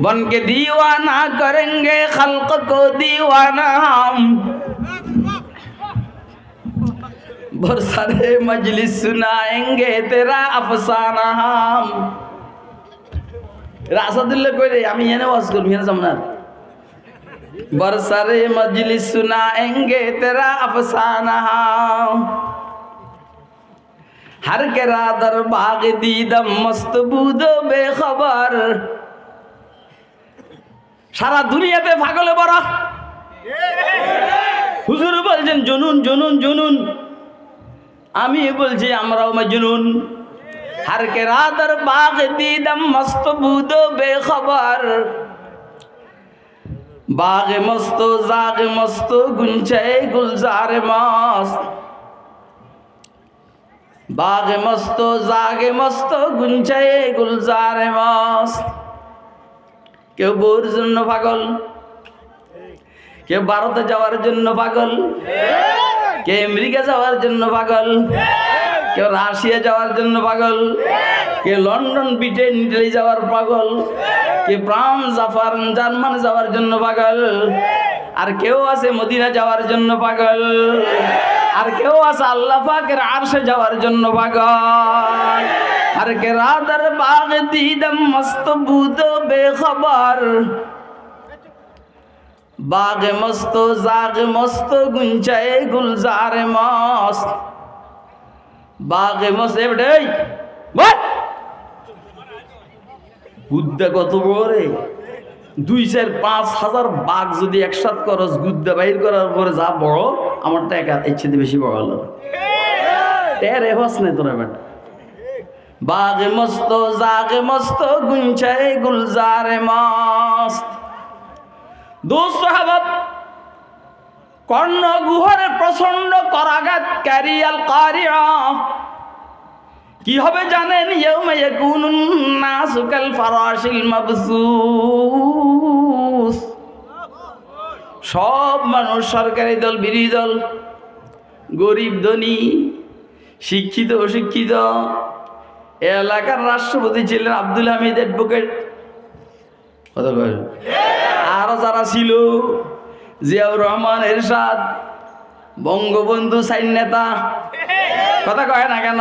बन के दीवाना करेंगे खल्क को दीवाना हम बरसारे मजलिस सुनाएंगे तेरा अफसाना हम রাসাদুল্লাহ কই রে আমি এনে ওয়াজ করবি এনে যাম না बरसरे मजलिस सुनाएंगे तेरा अफसाना हम हर के रादर बाग दीदम मस्त বুদো বেখবর সারা দুনিয়াতে পাগলে বড়। হুজুর বলছেন, জুনুন জুনুন জুনুন। আমি বলছি, আমরাও জুনুন। হার কে রাতর বাগ দিদম মস্ত বুদো বেখবর। বাগ মস্ত, জাগ মস্ত গুঞ্জে গুলজার মস্ত। বাগ মস্ত, জাগে মস্ত গুঞ্জে গুলজার মস্ত। কেউ বউর জন্য পাগল? কেউ ভারতে যাওয়ার জন্য পাগল? কেউ আমেরিকা যাওয়ার জন্য পাগল? কেউ রাশিয়া যাওয়ার জন্য পাগল? কে লন্ডন, ব্রিটেন, ইটালি যাওয়ার পাগল? কে ফ্রান্স, জাপান, জার্মান যাওয়ার জন্য পাগল? আর কেউ আছে মদিনা যাওয়ার জন্য পাগল? আর কেউ আছে আল্লাহ পাকের আরশে যাওয়ার জন্য পাগল? আর কে রাদার বাগ দিদম মস্ত বুদ বেখবর। বাগ মস্ত জাগ মস্ত গুঞ্চায় গুলজার মস্ত। বাগে মস্ত এবারে গুদ্দা কত বড় দুই চার পাঁচ হাজার বাঘ যদি একসাথ করস গুদ্দা বাইর করার পরে যা বড় আমার টাকা ইচ্ছে বেশি বড় হলো। টেরে হস নাই তোরা বেটা। বাগে মস্ত, জাগে মস্ত গুঞ্চায় গুলজারে মস্ত। দোস্ত হাবাব কর্ণ গুহরে প্রচণ্ড করাঘাত ক্যারিয়াল কারিয়া। কি হবে জানেন? ইয়ৌমা ইয়াকুনুন নাসু কাল ফারাশিল মাবসুস। সব মানুষ, সরকারি দল, বিরোধী দল, গরিব ধনী, শিক্ষিত, অশিক্ষিত এলাকার রাষ্ট্রপতি ছিলেন আব্দুল হামিদ অ্যাডভোকেট। কথা কয়। আরও যারা ছিল, জিয়াউর রহমান, এরশাদ, বঙ্গবন্ধু সাইন নেতা, কথা কয় না কেন?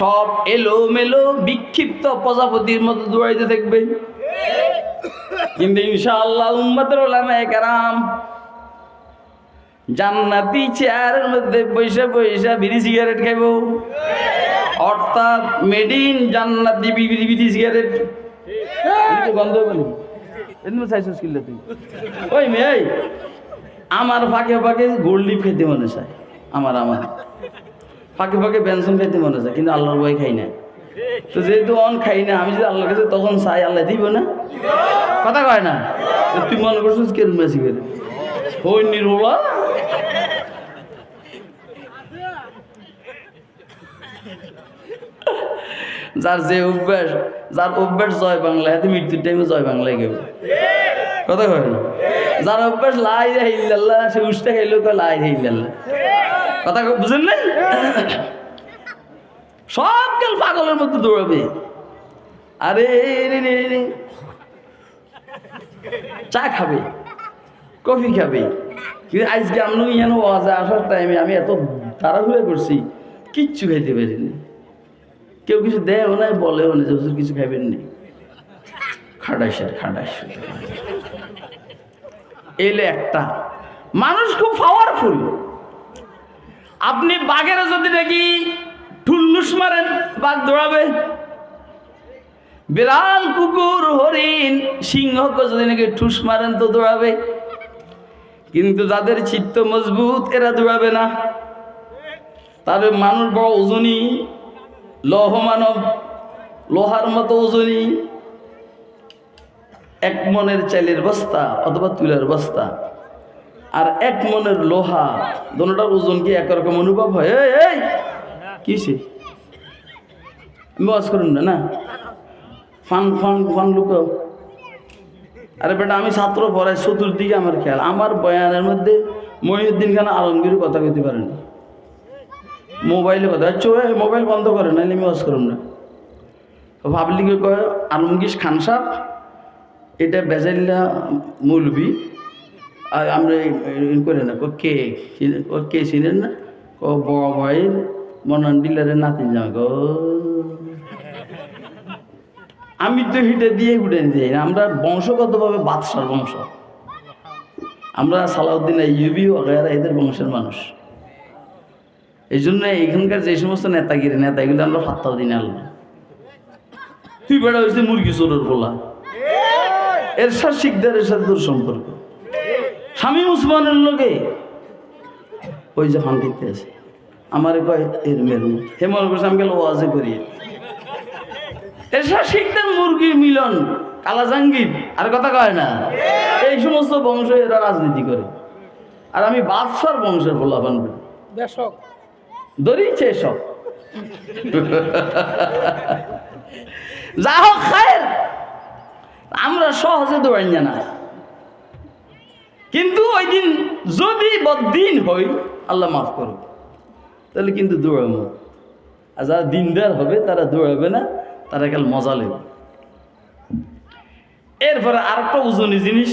সব এলো মেলো বিক্ষিপ্ত প্রজাপতির মতো দৌড়াইতে থাকবে। কিন্তু ইনশাআল্লাহ উম্মতের ওলামায়ে কেরাম জান্নাতি চেয়ারের মধ্যে পয়সা পয়সা বিড়ি সিগারেট খাইব। অর্থাৎ মেড ইন জান্নাতি বিড়ি সিগারেট। গন্ধ বলি এমনি চাইছিস কিনলে তুই? ওই মেয়ে আমার ফাঁকে ফাঁকে গোল্ড খেতে মনে চায় আমার আমার ফাঁকে ফাঁকে পেনশন খাইতে মনে চায় কিন্তু আল্লাহর বই খাই না। তো যেহেতু অন খাই না আমি যদি আল্লাহর কাছে তখন চাই আল্লাহ দিব না? কথা কয় না? তুই মনে করছিস বেশি করে ওই নিরোলা যার যে অভ্যাস, যার অভ্যাস জয় বাংলা হাতে মৃত্যুর টাইমে জয় বাংলায় গেবে কথা কয় না? যার অভ্যাস লাই ইল্লাল্লাহ, সে উষ্টা কয় লাই ইল্লাল্লাহ। কথা বুঝেন নাই? সব কাল পাগলের মধ্যে দৌড়াবে। আরে, রে রে রে চা খাবে, কফি খাবে। কিন্তু আজকে আমি যেন আসার টাইমে আমি এত তাড়াহুড়া করছি। কিচ্ছু খাইতে পারিনি। কেউ কিছু দেয়ও নাই, বলেও না যে হুজুর কিছু খাইবেন নি খাটাইশের খাটাইশ এলে একটা, মানুষ খুব পাওয়ারফুল আপনি বাঘেরা যদি দেখি ঠুল্লুস মারেন, বাঘ দৌড়াবে। বিড়াল, কুকুর, হরিণ সিংহকে যদি নাকি ঠুস মারেন তো দৌড়াবে। কিন্তু যাদের চিত্ত মজবুত, এরা দৌড়াবে না। তবে মানুষ বড় ওজনী, লৌহ মানব, লোহার মতো ওজনী, এক মনের চালের বস্তা অথবা তুলার বস্তা আর এক মনের লোহা, দোনোটার ওজন কি একরকম অনুভব হয়? এই কিসে আমি ওয়াজ করুন না না? ফান ফান ফান লুকো আরে বেটা, আমি ছাত্র পড়াই চতুর্দিকে আমার খেয়াল। আমার বয়ানের মধ্যে মহিউদ্দিন খান আলমগীর কথা কইতে পারেন। মোবাইলে কথা। ওই মোবাইল বন্ধ করে নাহলে আমি ওয়াজ করুন না। পাবলিকে কয়, আলমগীর খান সাহ এটা বেজাইল্লা মৌলবি আর আমরা করে না ক, কে চিনে- ক কে চিনেন না? ক বড় ভাই, মনান ডিলারের নাতি যা গো আমি তো হিটে দিয়ে উঠে যাই না, আমরা বংশগতভাবে বাদশার বংশ। আমরা সালাউদ্দিন ইউবি ওগেরা এদের বংশের মানুষ। এই জন্য এখানকার যে সমস্ত নেতাগিরি নেতা এগুলো আমরা ফাত্তাও দিন আল্লাহ তুই বেড়া হয়েছে মুরগি চোরের বলা এর সাথে শিখদারের সাথে সম্পর্ক। স্বামী মুসলমানের লোকে ওই যে ফান দিতে আছে। আমার কয় এর মেরু হে মনে করছে আমি গেল ওয়াজে করি। এর সাথে শিখদার মুরগির মিলন কালা জাঙ্গির আর কথা কয় না। এই! সমস্ত বংশ এরা রাজনীতি করে। আর আমি বাদশার বংশের বলা বানবে ধরিছে সব যা হোক খায়ের, আমরা সহজে দৌড়াই না কিন্তু ওই দিন যদি বদিন হই, আল্লাহ মাফ করো তাহলে কিন্তু দৌড়াবো আর যারা দিনদার হবে, তারা দৌড়াবে না, তারা কাল মজা নেবে। এরপরে আরেকটা ওজনী জিনিস।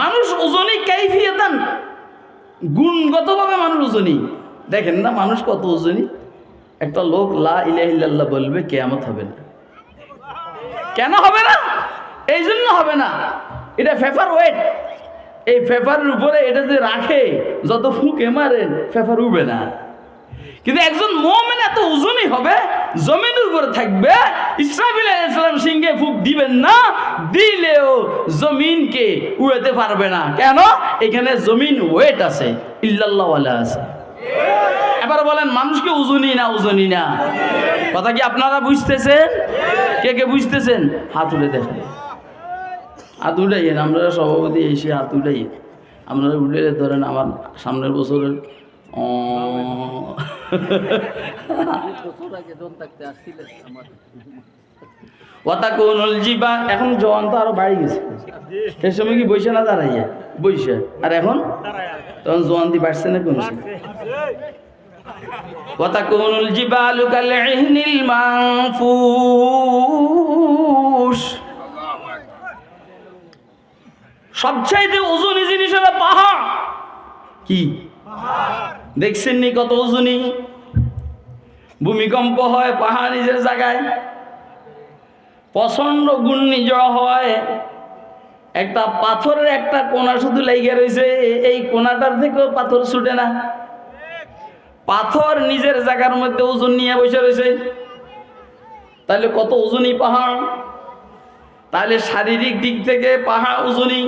মানুষ ওজনী কাইফিয়াতান, গুণগতভাবে মানুষ ওজনী দেখেন না মানুষ কত ওজনী একটা লোক, লা ইলাহিল্লাহ বলবে, কেয়ামত হবে না। কেন হবে না? এই জন্য হবে না। এটা ফেফার ওয়েট এই ফেফারের উপরে এটা যে রাখে, যত ফুঁকে মারেন, ফেফার উঠবে না। কিন্তু একজন মোমেন এত ওজনই হবে, জমিনের উপরে থাকবে, ইসরাফিল ইসলাম সিংহে ফুক দিবেন না, দিলেও জমিনকে উড়াতে পারবে না। কেন? এখানে জমিন ওয়েট আছে। ইল্লাল্লাহ আছে এবার বলেন, মানুষকে উজনি না উজনি না। কথা কি আপনারা বুঝতেছেন? কে কে বুঝতেছেন? হাত উঠে দেখেন হাত উঠাইয়েন, আমরা সভাপতি এসে হাত উঠাইয়েন। আপনারা উঠে ধরেন আমার সামনের বছরের ও ওয়াতাকুনুল জিবা, এখন জওয়ান তো আরও বাড়ি গেছে। সে সময় কি বইসে না দাঁড়াইয়া? বইসে আর এখন? তখন জওয়ান দি বাড়ছে না কমছে ওয়াতাকুনুল জিবালু কাল ইহনিল মানফুস। সবচাইতে ওজনী জিনিস হলো পাহাড়। কি? দেখছেন নি কত ওজনী? ভূমিকম্প হয় পাহাড় নিজের জায়গায়। প্রচণ্ড ঘূর্ণিঝড় হয় একটা পাথরের একটা কোনা শুধু লেগে রয়েছে, এই কোনাটার থেকেও পাথর ছুটে না। পাথর নিজের জায়গার মধ্যে ওজন নিয়ে বসে রয়েছে। তাহলে কত ওজনই পাহাড়? তাহলে শারীরিক দিক থেকে পাহাড় ওজনই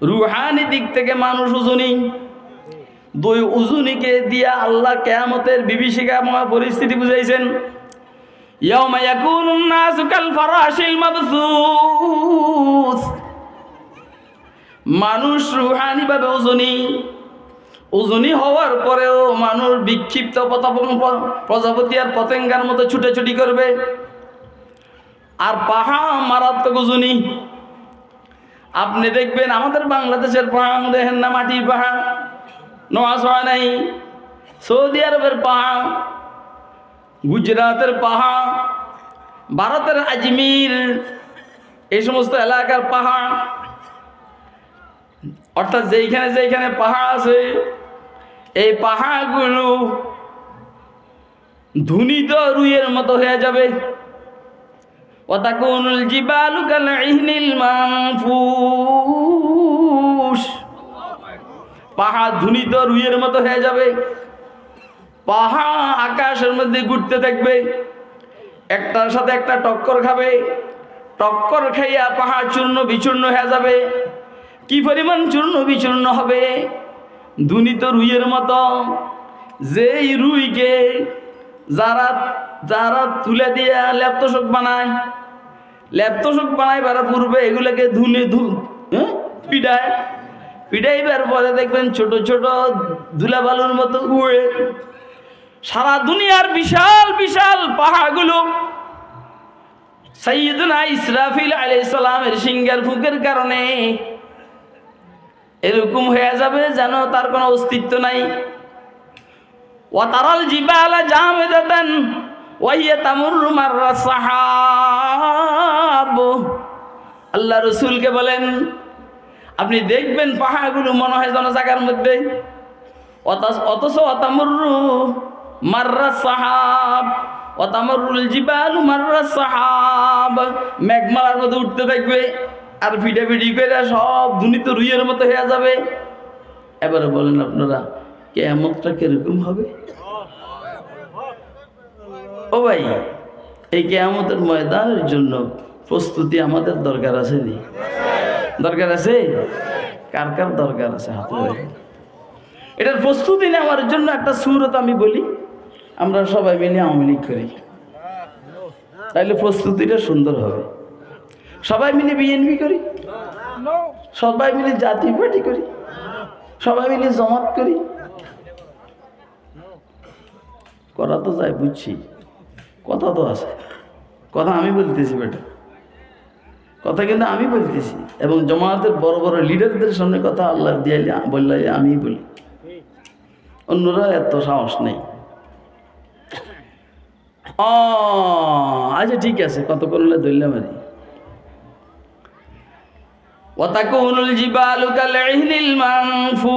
রুহানি দিক থেকে মানুষ ওজনই দুই উজুনিকে দিয়া আল্লাহ কেয়ামতের বিভীষিকাময় পরিস্থিতি বুঝাইছেন। ইয়াকুনুন নাসু কাল ফারাশিল মাবসুস। মানুষ রুহানি ভাবে ওজনী ওজনী হওয়ার পরেও মানুষ বিক্ষিপ্ত প্রজাপতি আর পতেঙ্গার মতো ছুটাছুটি করবে। আর পাহাড় মারাত্মক ওজনী আপনি দেখবেন আমাদের বাংলাদেশের পাহাড় দেখেন না মাটির পাহাড় নোয়াজ হয় নাই। সৌদি আরবের পাহাড় গুজরাতের পাহাড়, ভারতের আজমির, এই সমস্ত এলাকার পাহাড়। অর্থাৎ যেইখানে যেইখানে পাহাড় আছে, এই পাহাড়গুলো ধুনিত রুইয়ের মতো হয়ে যাবে। পাহাড় ধুনিত রুইয়ের মতো হয়ে যাবে। পাহাড় আকাশের মধ্যে ঘুরতে থাকবে। একটার সাথে একটা টক্কর খাবে। টক্কর খাইয়া পাহাড় চূর্ণ বিচূর্ণ হয়ে যাবে। কি পরিমাণ চূর্ণ বিচূর্ণ হবে? ধুনিত রুইয়ের মতো। যেই রুইকে যারা যারা তুলে দিয়ে ল্যাপতোষক বানায় ল্যাপতোষক বানাইবার পূর্বে এগুলোকে ধুনে ধু হ্যাঁ? পিডায় পিডাইবার পরে দেখবেন ছোট ছোট ধুলা বালুর মতো উড়ে সারা দুনিয়ার বিশাল বিশাল পাহাড়গুলো সৈয়দনা ইসরাফিল আলাইহিস সালামের সিঙ্গার ফুকের কারণে এরকম হয়ে যাবে যেন তার কোনো অস্তিত্ব নাই। ওয়াতারাল জিবালা জামেদাতান ওয়াহিয়া তামুরু মাররা সাহাব। আল্লাহ রসুলকে বলেন, আপনি দেখবেন পাহাড়গুলো মনে হয় যেন জায়গার মধ্যে। অথচ অথচ অতামুরু মাররা সাহাব অতামরুল জিবালু মাররা সাহাব। মেঘমালার মধ্যে উঠতে থাকবে আর ফিটে ফিটি করে সব দুনিত রুইয়ের মতো হয়ে যাবে। এবারে বলেন আপনারা কেমতটা কীরকম হবে? ও ভাই, এই কেয়ামতের ময়দানের জন্য প্রস্তুতি আমাদের দরকার আছে নি? দরকার আছে? কার কার দরকার আছে হাতে। এটার প্রস্তুতি নেওয়ার জন্য একটা সুরত আমি বলি, আমরা সবাই মিলে আওয়ামী লীগ করি। তাইলে প্রস্তুতিটা সুন্দর হবে। সবাই মিলে বিএনপি করি? সবাই মিলে জাতীয় পার্টি করি? সবাই মিলে জমাত করি? করা তো যায়, বুঝছি। কথা তো আছে। কথা আমি বলতেছি বেটা। কথা কিন্তু আমি বলতেছি। এবং জমাতের বড় বড় লিডারদের সামনে কথা আল্লাহ দিয়ে বললে আমি বলি। অন্যরা এত সাহস নেই ও আচ্ছা ঠিক আছে কত করলে ধরলাম আরে وتكون الجبال كالعهن المنفوش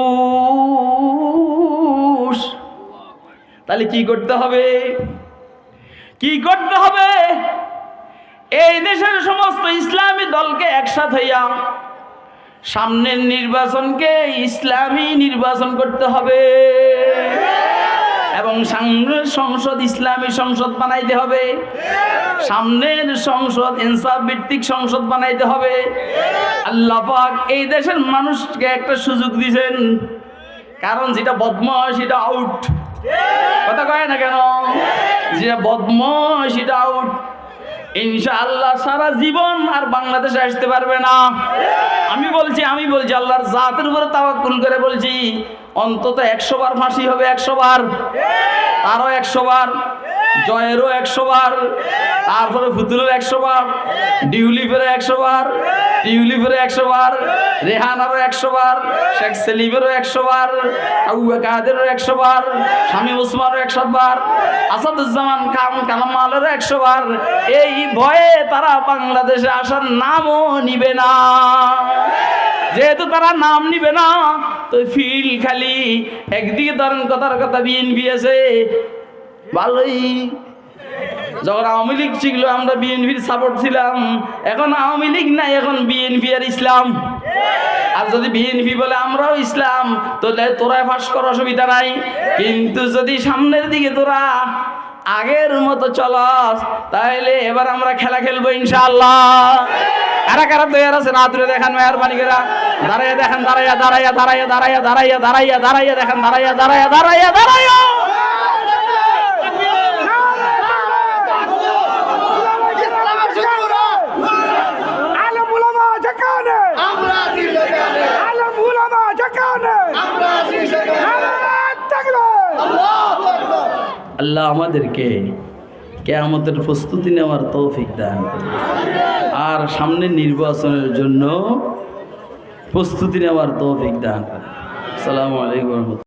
তাহলে কি করতে হবে কি করতে হবে এই দেশের সমস্ত ইসলামী দলকে একসাথে হইয়া সামনের নির্বাচনকে ইসলামী নির্বাচন করতে হবে এবং সামনের সংসদ ইসলামী সংসদ বানাইতে হবে। সামনের সংসদ ইনসাফ ভিত্তিক সংসদ বানাইতে হবে। আল্লাহ পাক এই দেশের মানুষকে একটা সুযোগ দিয়েছেন। কারণ যেটা বদমাস সেটা আউট কথা কয় না কেন? যেটা বদমাস সেটা আউট ইনশাআল্লাহ সারা জীবন আর বাংলাদেশে আসতে পারবে না। আমি বলছি আমি বলছি, আল্লাহর জাতের উপরে তাওয়াক্কুল করে বলছি, অন্তত একশো বার ফাঁসি হবে, একশো বার। তারও একশো বার। জয়েরও একশো বার, তারপরে ফুতুলের একশো বার ডিউলিফেরও একশো বার টিউলিফেরও একশো বার, রেহানারও একশো বার, শেখ সেলিমেরও একশো বার, আবু কাদেরও একশো বার, স্বামী ওসমানও একশো বার, আসাদুজ্জামান কাম কালামালেরও একশো বার। এই ভয়ে তারা বাংলাদেশে আসার নামও নিবে না। যেহেতু তারা নাম নিবে না তো ফিল খালি একদিকে ধরেন কথার কথা বিএনপি আছে ভালোই। যখন আওয়ামী লীগ ছিল, আমরা বিএনপির সাপোর্ট ছিলাম। এখন আওয়ামী লীগ নাই, এখন বিএনপি আর ইসলাম। আর যদি বিএনপি বলে আমরাও ইসলাম, তাহলে তোরাই ফাঁস করার অসুবিধা নাই। কিন্তু যদি সামনের দিকে তোরা আগের মতো চলস, তাহলে এবার আমরা খেলা খেলব ইনশাআল্লাহ। কারা কারা তৈরি আছে? না তুলে দেখান মেহরবানি করে। দাঁড়াইয়া দেখেন, দাঁড়াইয়া দাঁড়াইয়া দাঁড়াইয়া দাঁড়াইয়া দাঁড়াইয়া দাঁড়াইয়া দাঁড়াইয়া, দেখেন, দাঁড়াইয়া দাঁড়াইয়া দাঁড়াইয়া দাঁড়াইয়া। আল্লাহ আমাদেরকে কেয়ামতের প্রস্তুতি নেওয়ার তৌফিক দান আর সামনে নির্বাচনের জন্য প্রস্তুতি নেওয়ার তৌফিক দান সালামু আলাইকুম